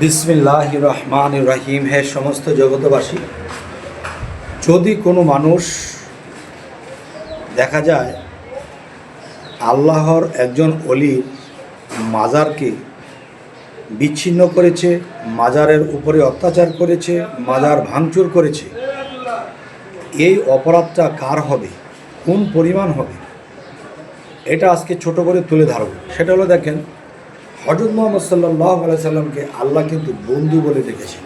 বিসমিল্লাহ রহমান রাহিম, হে সমস্ত জগতবাসী যদি কোনো মানুষ দেখা যায় আল্লাহর একজন অলি মাজারকে বিচ্ছিন্ন করেছে, মাজারের উপরে অত্যাচার করেছে, মাজার ভাঙচুর করেছে, এই অপরাধটা কার হবে? কোন পরিমাণ হবে? এটা আজকে ছোট করে তুলে ধরব। সেটা হলো দেখেন হজরত মোহাম্মদ সাল্লাহ সাল্লামকে আল্লাহ কিন্তু বন্ধু বলে ডেকেছেন।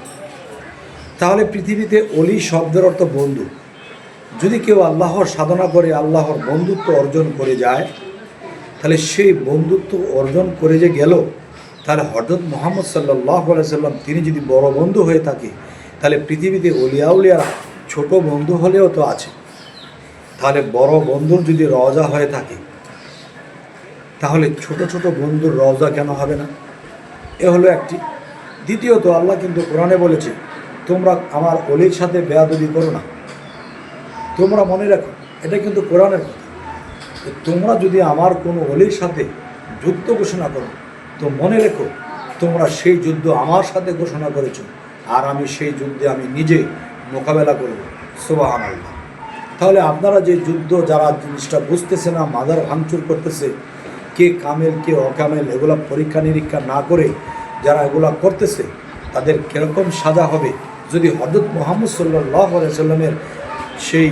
তাহলে পৃথিবীতে অলি শব্দের অর্থ বন্ধু। যদি কেউ আল্লাহর সাধনা করে, আল্লাহর বন্ধুত্ব অর্জন করে যায়, তাহলে সেই বন্ধুত্ব অর্জন করে যে গেল, তাহলে হজরত মোহাম্মদ সাল্লাহ সাল্লাম তিনি যদি বড় বন্ধু হয়ে থাকে, তাহলে পৃথিবীতে অলিয়াউলিয়ারা ছোট বন্ধু হলেও তো আছে। তাহলে বড় বন্ধুর যদি রজা হয়ে থাকে তাহলে ছোট ছোট বন্ধুর রওজা কেন হবে না? এ হলো একটি। দ্বিতীয়ত, আল্লাহ কিন্তু কোরআনে বলেছে, তোমরা আমার অলির সাথে বেয়াদবি করো না। তোমরা মনে রাখো, এটা কিন্তু কোরআনের কথা। তোমরা যদি আমার কোনো অলির সাথে যুদ্ধ ঘোষণা করো, তো মনে রেখো, তোমরা সেই যুদ্ধ আমার সাথে ঘোষণা করেছ, আর আমি সেই যুদ্ধে আমি নিজে মোকাবেলা করব। সোবাহান আল্লাহ তাহলে আপনারা যে যুদ্ধ, যারা জিনিসটা বুঝতেছে না মাদার ভাঙচুর করতেছে কে কামেল কে অকামেল এগুলো পরীক্ষা নিরীক্ষা না করে যারা এগুলা করতেছে, তাদের কীরকম সাজা হবে? যদি হজরত মোহাম্মদ সাল্লাহ সাল্লামের সেই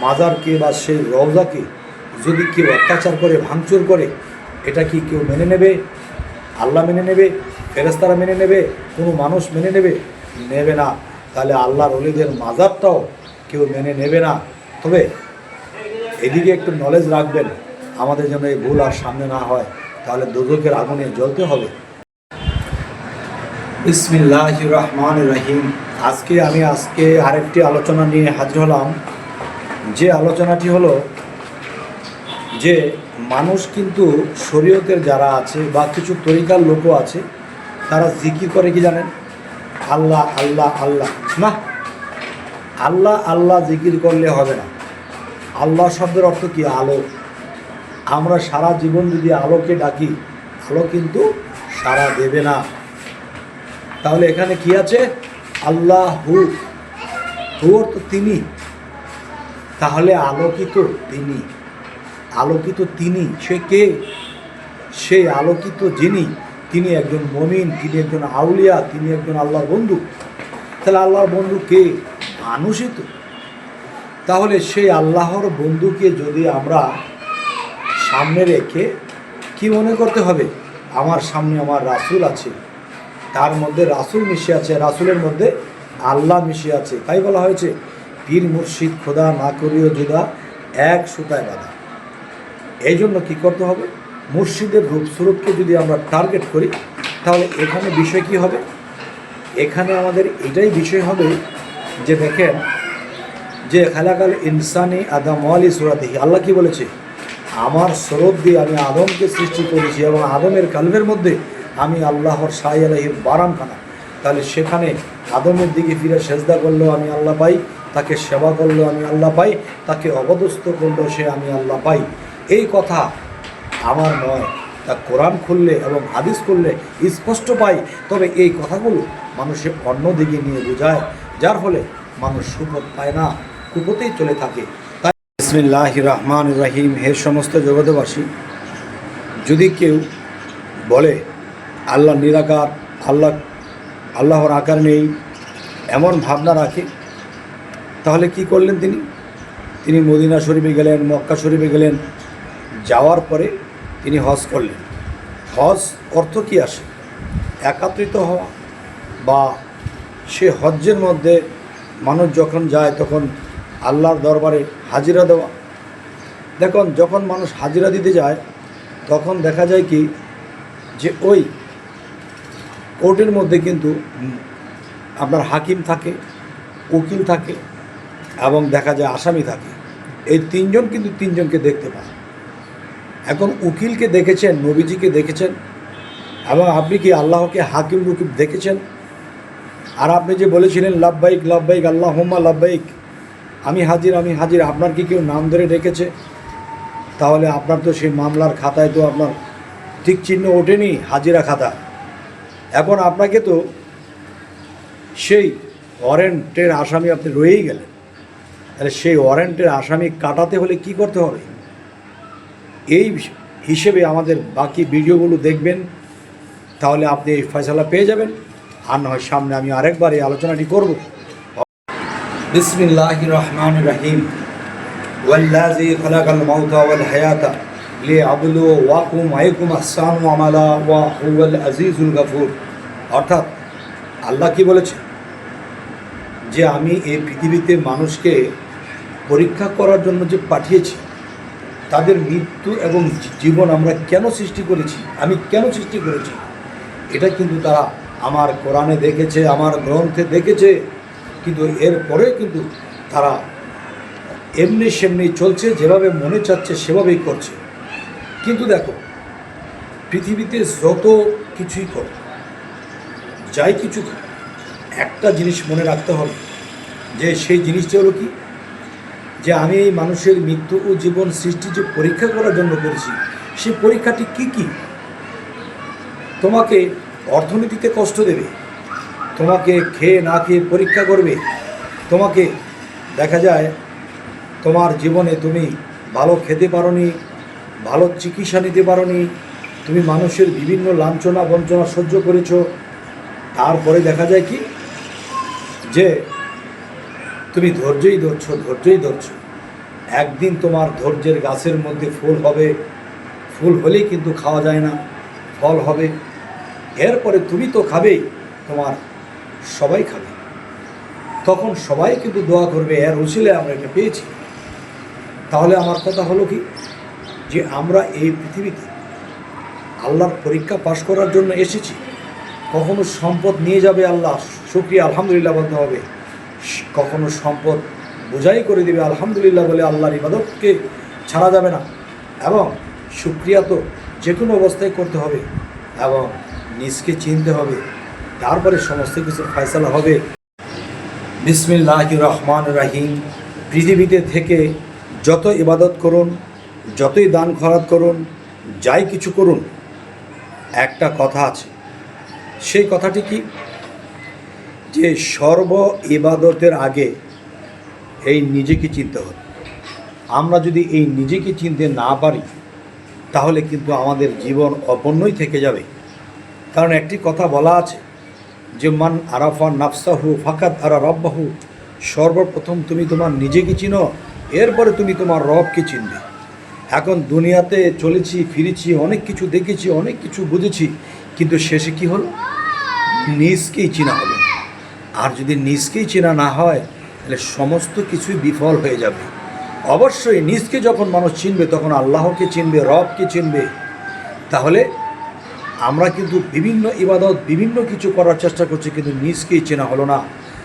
মাজারকে বা সেই রওজাকে যদি কেউ অত্যাচার করে, ভাঙচুর করে, এটা কি কেউ মেনে নেবে? আল্লাহ মেনে নেবে? ফেরেস্তারা মেনে নেবে? কোনো মানুষ মেনে নেবে? নেবে না। তাহলে আল্লাহর অলিদের মাজারটাও কেউ মেনে নেবে না। তবে এদিকে একটু নলেজ রাখবেন। আমাদের যেন এই ভুল আর সামনে না হয়, তাহলে দুদকের আগুনে জ্বলতে হবে। ইসমিল্লাহ রহমান রহিম। আজকে আমি আজকে আরেকটি আলোচনা নিয়ে হাজির হলাম। যে আলোচনাটি হলো যে মানুষ কিন্তু শরীয়তের যারা আছে বা কিছু তরিকার লোকও আছে, তারা জিকির করে কি জানেন? আল্লাহ আল্লাহ আল্লাহ। না, আল্লাহ আল্লাহ জিকির করলে হবে না। আল্লাহ শব্দের অর্থ কি? আলো। আমরা সারা জীবন যদি আলোকে ডাকি আলো কিন্তু সারা দেবে না। তাহলে এখানে কি আছে? আল্লাহ। হু হু অর্থ তিনি। তাহলে আলোকিত তিনি। আলোকিত তিনি, সে কে? সেই আলোকিত যিনি, তিনি একজন মমিন, তিনি একজন আউলিয়া, তিনি একজন আল্লাহর বন্ধু। তাহলে আল্লাহর বন্ধু কে? মানুষই তো। তাহলে সেই আল্লাহর বন্ধুকে যদি আমরা সামনে রেখে কি মনে করতে হবে? আমার সামনে আমার রাসুল আছে। তার মধ্যে রাসুল মিশে আছে, রাসুলের মধ্যে আল্লাহ মিশে আছে। তাই বলা হয়েছে, পীর মুর্শিদ খোদা না করিও জুদা, এক সুতায় বাঁধা। এই জন্য কী করতে হবে? মুর্শিদের রূপ স্বরূপকে যদি আমরা টার্গেট করি, তাহলে এখানে বিষয় কি হবে? এখানে আমাদের এটাই বিষয় হবে যে দেখেন, যে খালাকাল ইনসানি আদম আলী সুরাতিহি, আল্লাহ কি বলেছে? আমার স্রোত দিয়ে আমি আদমকে সৃষ্টি করেছি এবং আদমের কালবের মধ্যে আমি আল্লাহর সাই আলহির বারামখানা তাহলে সেখানে আদমের দিকে ফিরে সেজদা করলেও আমি আল্লাহ পাই, তাকে সেবা করলেও আমি আল্লাহ পাই, তাকে অবদস্থ করলেও সে আমি আল্লাহ পাই। এই কথা আমার নয়। তা কোরআন খুললে এবং হাদিস করলে স্পষ্ট পাই। তবে এই কথাগুলো মানুষের অন্য দিকে নিয়ে বোঝায়, যার ফলে মানুষ সুপথ পায় না কুপতেই চলে থাকে। বিসমিল্লাহ রহমান রাহিম হে সমস্ত জগতবাসী যদি কেউ বলে, আল্লাহ নিরাকার, আল্লাহ, আল্লাহর আকার নেই, এমন ভাবনা রাখে, তাহলে কি করলেন তিনি? তিনি মদিনা শরীফে গেলেন, মক্কা শরীফে গেলেন, যাওয়ার পরে তিনি হজ করলেন। হজ অর্থ কি আসে? একাত্রিত হওয়া বা সে হজ্জের মধ্যে মানুষ যখন যায়, তখন আল্লাহর দরবারে হাজিরা দেওয়া। দেখুন, যখন মানুষ হাজিরা দিতে যায়, তখন দেখা যায় কি, যে ওই কোর্টের মধ্যে কিন্তু আপনার হাকিম থাকে, উকিল থাকে, এবং দেখা যায় আসামি থাকে। এই তিনজন কিন্তু তিনজনকে দেখতে পায়। এখন উকিলকে দেখেছেন, নবীজিকে দেখেছেন, এবং আপনি কি আল্লাহকে হাকিম রুকিব দেখেছেন? আর আপনি যে বলেছিলেন, লাভবাইক লাভবাইক আল্লাহ হোম্মা লাভবাইক আমি হাজির আমি হাজির। আপনার কি কেউ নাম ধরে ডেকেছে? তাহলে আপনার তো সেই মামলার খাতায় তো আপনার ঠিক চিহ্ন ওঠেনি, হাজিরা খাতা। এখন আপনাকে তো সেই ওয়ারেন্টের আসামি আপনি রয়েই গেলেন। তাহলে সেই ওয়ারেন্টের আসামি কাটাতে হলে কি করতে হবে? এই হিসেবে আমাদের বাকি ভিডিওগুলো দেখবেন, তাহলে আপনি এই ফয়সালা পেয়ে যাবেন। আর না হয় সামনে আমি আরেকবার এই আলোচনাটি করব। বিসমিল্লাহ রহমান রহিম ওয়াল্লাজি খলাকাল মাউতা ওয়াল হায়াতা লি আবলু ওয়াকুম আইকুম আহসান আমালা ওয়া হুয়াল আজিজুল গাফুর। অর্থাৎ আল্লাহ কি বলেছে যে আমি এই পৃথিবীতে মানুষকে পরীক্ষা করার জন্য যে পাঠিয়েছি, তাদের মৃত্যু এবং জীবন আমরা কেন সৃষ্টি করেছি, আমি কেন সৃষ্টি করেছি, এটা কিন্তু তারা আমার কোরআনে দেখেছে, আমার গ্রন্থে দেখেছে। কিন্তু এরপরে কিন্তু তারা এমনি সেমনি চলছে, যেভাবে মনে চাচ্ছে সেভাবেই করছে। কিন্তু দেখো, পৃথিবীতে যত কিছুই করো, যাই কিছু একটা জিনিস মনে রাখতে হবে, যে সেই জিনিসটা হলো কি? যে আমি এই মানুষের মৃত্যু ও জীবন সৃষ্টি যে পরীক্ষা করার জন্য করেছি, সেই পরীক্ষাটি কি কি? তোমাকে অর্থনীতিতে কষ্ট দেবে তোমাকে খেয়ে না খেয়ে পরীক্ষা করবে। তোমাকে দেখা যায়, তোমার জীবনে তুমি ভালো খেতে পারোনি, ভালো চিকিৎসা নিতে পারোনি, তুমি মানুষের বিভিন্ন লাঞ্ছনা বঞ্চনা সহ্য করেছ। তারপরে দেখা যায় কি? যে তুমি ধৈর্যই ধরছ ধৈর্যই ধরছ। একদিন তোমার ধৈর্যের গাছের মধ্যে ফুল হবে। ফুল হলেই কিন্তু খাওয়া যায় না, ফল হবে। এরপরে তুমি তো খাবেই, তোমার সবাই খাবে। তখন সবাই কিন্তু দোয়া করবে এর উচিলে আমরা এটা পেয়েছি। তাহলে আমার কথা হলো কি? যে আমরা এই পৃথিবীতে আল্লাহর পরীক্ষা পাশ করার জন্য এসেছি। কখনো সম্পদ নিয়ে যাবে আল্লাহ, শুক্রিয়া, আলহামদুলিল্লাহ বলতে হবে। কখনো সম্পদ বোঝাই করে দেবে আলহামদুলিল্লাহ বলে আল্লাহর ইবাদতকে ছাড়া যাবে না। এবং শুক্রিয়া তো যে কোনো অবস্থায় করতে হবে। এবং নিজকে চিনতে হবে। তারপরে সমস্ত কিছু ফয়সালা হবে। বিসমিল্লাহ রহমান রাহিম। পৃথিবীতে থেকে যত ইবাদত করুন, যতই দান খরাত করুন, যাই কিছু করুন, একটা কথা আছে। সেই কথাটি কি? যে সর্ব ইবাদতের আগে এই নিজেকে চিনতে হবে। আমরা যদি এই নিজেকে চিনতে না পারি, তাহলে কিন্তু আমাদের জীবন অপন্নই থেকে যাবে। কারণ একটি কথা বলা আছে যে মান আরাফা নাফসাহু ফাকাত আরা রব্বাহু, সর্বপ্রথম তুমি তোমার নিজেকে চিনো, এরপরে তুমি তোমার রবকে চিনবে। এখন দুনিয়াতে চলেছি, ফিরেছি, অনেক কিছু দেখেছি, অনেক কিছু বুঝেছি, কিন্তু শেষে কি হলো? নিজকেই চেনা হলো। আর যদি নিজকেই চেনা না হয়, তাহলে সমস্ত কিছুই বিফল হয়ে যাবে। অবশ্যই নিজকে যখন মানুষ চিনবে, তখন আল্লাহকে চিনবে, রবকে চিনবে। তাহলে আমরা কিন্তু বিভিন্ন ইবাদত, বিভিন্ন কিছু করার চেষ্টা করছি, কিন্তু নিজকেই চেনা হলো না।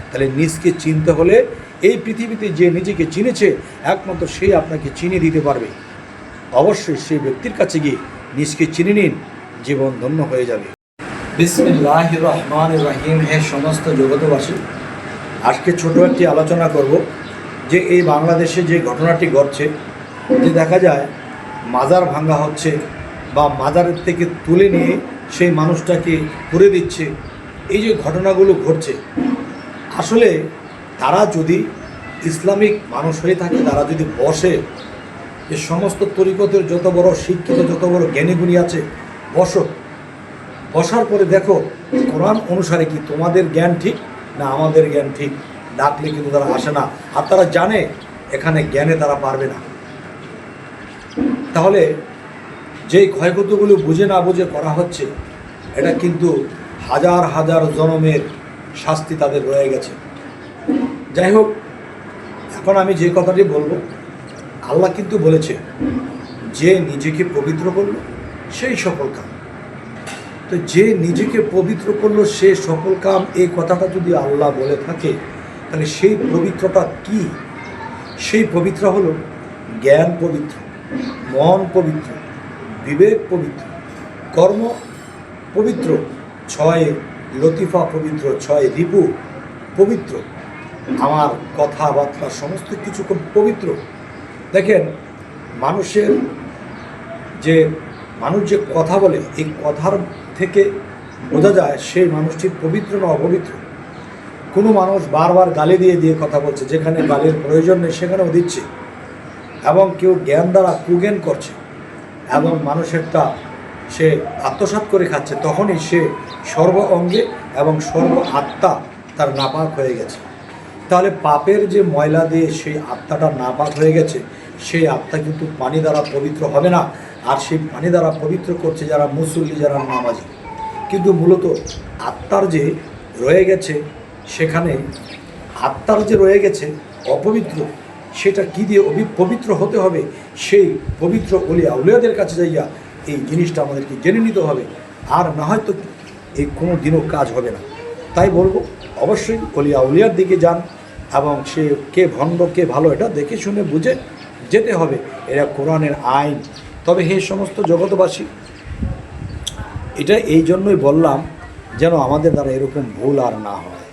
তাহলে নিজকে চিনতে হলে এই পৃথিবীতে যে নিজেকে চিনেছে, একমাত্র সেই আপনাকে চিনে দিতে পারবে। অবশ্যই সেই ব্যক্তির কাছে গিয়ে নিজকে চিনে নিন, জীবন ধন্য হয়ে যাবে। বিসমিল্লাহ রহমান রাহিম, হে সমস্ত জগতবাসী আজকে ছোট একটি আলোচনা করব যে এই বাংলাদেশে যে ঘটনাটি ঘটছে, যে দেখা যায় মাজার ভাঙ্গা হচ্ছে বা মাজারের থেকে তুলে নিয়ে সেই মানুষটাকে করে দিচ্ছে। এই যে ঘটনাগুলো ঘটছে, আসলে তারা যদি ইসলামিক মানুষ হয়ে থাকে, তারা যদি বসে, যে সমস্ত তরিকতের যত বড় শিক্ষিত, যত বড় জ্ঞানীগুণী আছে, বসো। বসার পরে দেখো, কোরআন অনুসারে কি তোমাদের জ্ঞান ঠিক না আমাদের জ্ঞান ঠিক? ডাকলে কিন্তু তারা আসে না। আর তারা জানে, এখানে জ্ঞানে তারা পারবে না। তাহলে যেই ক্ষয়ক্ষতিগুলো বুঝে না বুঝে করা হচ্ছে, এটা কিন্তু হাজার হাজার জনমের শাস্তি তাদের রয়ে গেছে। যাই হোক, এখন আমি যে কথাটি বলব, আল্লাহ কিন্তু বলেছে, যে নিজেকে পবিত্র করল, সেই সফল কাম। তো যে নিজেকে পবিত্র করল, সে সফল কাম এই কথাটা যদি আল্লাহ বলে থাকে, তাহলে সেই পবিত্রতা কি? সেই পবিত্র হলো জ্ঞান পবিত্র, মন পবিত্র। বিবেক পবিত্র। কর্ম পবিত্র, ছয় লতিফা পবিত্র, ছয় রিপু পবিত্র। আমার কথাবার্তা সমস্ত কিছু খুব পবিত্র। দেখেন, মানুষের যে, মানুষ যে কথা বলে, এই কথার থেকে বোঝা যায় সেই মানুষটি পবিত্র না অপবিত্র। কোনো মানুষ বারবার গালি দিয়ে দিয়ে কথা বলছে, যেখানে গালির প্রয়োজন নেই, সেখানেও দিচ্ছে। এবং কেউ জ্ঞান দ্বারা কুজ্ঞান করছে। এবং মানুষেরটা সে আত্মসাৎ করে খাচ্ছে, তখনই সে সর্ব অঙ্গে এবং সর্ব আত্মা তার নাপাক হয়ে গেছে। তাহলে পাপের যে ময়লা দিয়ে সেই আত্মাটা নাপাক হয়ে গেছে, সেই আত্মা কিন্তু পানি দ্বারা পবিত্র হবে না। আর সেই পানি দ্বারা পবিত্র করছে যারা মুসল্লি, যারা নামাজি। কিন্তু মূলত আত্মার যে রয়ে গেছে, সেখানে আত্মার যে রয়ে গেছে, অপবিত্র সেটা কি দিয়ে পবিত্র হতে হবে? সেই পবিত্র অলিয়া উলিয়াদের কাছে যাইয়া এই জিনিসটা আমাদেরকে জেনে নিতে হবে। আর না হয়তো এই কোনো দিনও কাজ হবে না। তাই বলব, অবশ্যই অলিয়া উলিয়ার দিকে যান এবং সে কে ভণ্ড, কে ভালো, এটা দেখে শুনে বুঝে যেতে হবে। এরা কোরআনের আইন। তবে হে সমস্ত জগৎবাসী, এটা এই জন্যই বললাম যেন আমাদের দ্বারা এরকম ভুল আর না হয়।